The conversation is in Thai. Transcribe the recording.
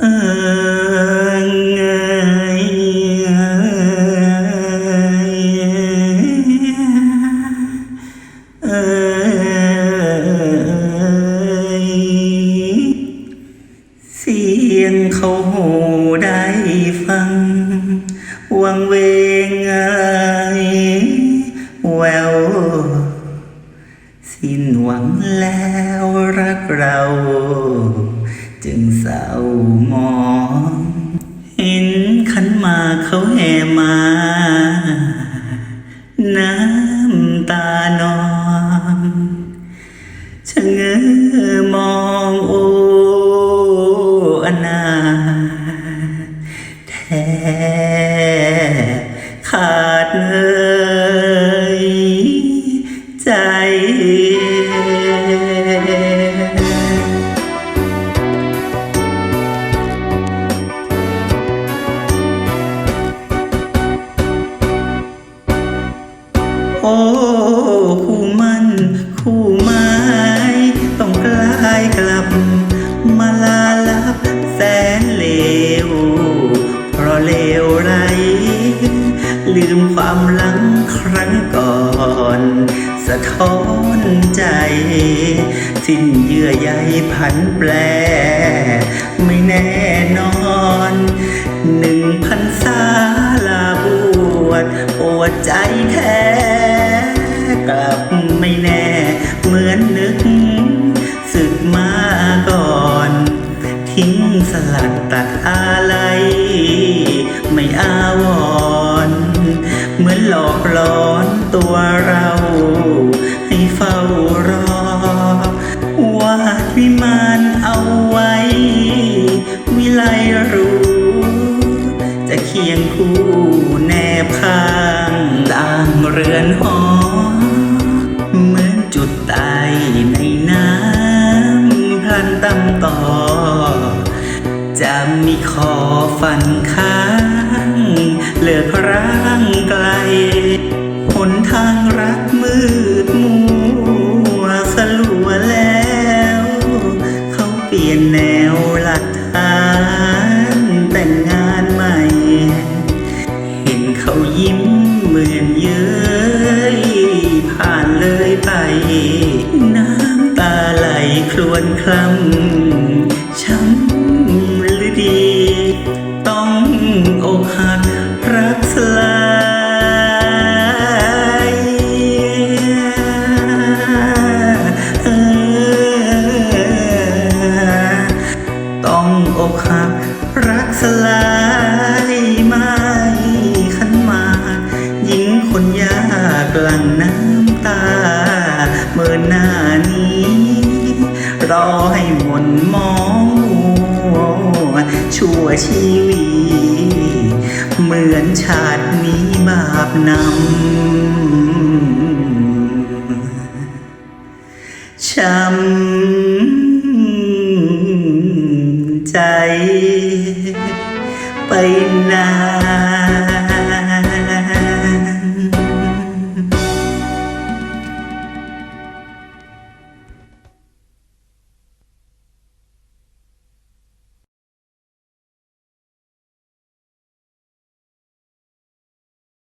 สียงเขาได้ฟัง วังเวงไงแวว สิ้นหวังแล้วรักเรา จึงเศร้ามอง เห็นขันมาเขาแห่มา น้ำตานองชะเง้อมองโอ้อนาแทบขา โอ้คู่มันคู่ไม้ต้องกลายกลับ มาลาลับแสนเลว เพราะเลวไร ลืมความหลังครั้งก่อน สะท้อนใจ สิ้นเยื่อใยพันแปร ไม่แน่นอน อะไรไม่อาวร เหมือนหลอกหลอนตัวเรา ให้เฝ้ารอ วาดวิมานเอาไว้ วิไลรู้ จะเคียงคู่แนบข้างต่างเรือนหอ เหมือนจุดตายในน้ำพลันตำต่อ จะมีขอฝันค้างเลือกร่างไกลหนทางรักมืดมัวสลัวแล้ว เขาเปลี่ยนแนวหลักฐานแต่งงานใหม่ เห็นเขายิ้มเหมือนเย้ยผ่านเลยไป น้ำตาไหลครวนคล้ำ ลังน้ำตาเมื่อหน้านี้ รอให้หมนมองมัวชั่วชีวิตเหมือนชาตินี้บาปนำช้ำใจไปนาน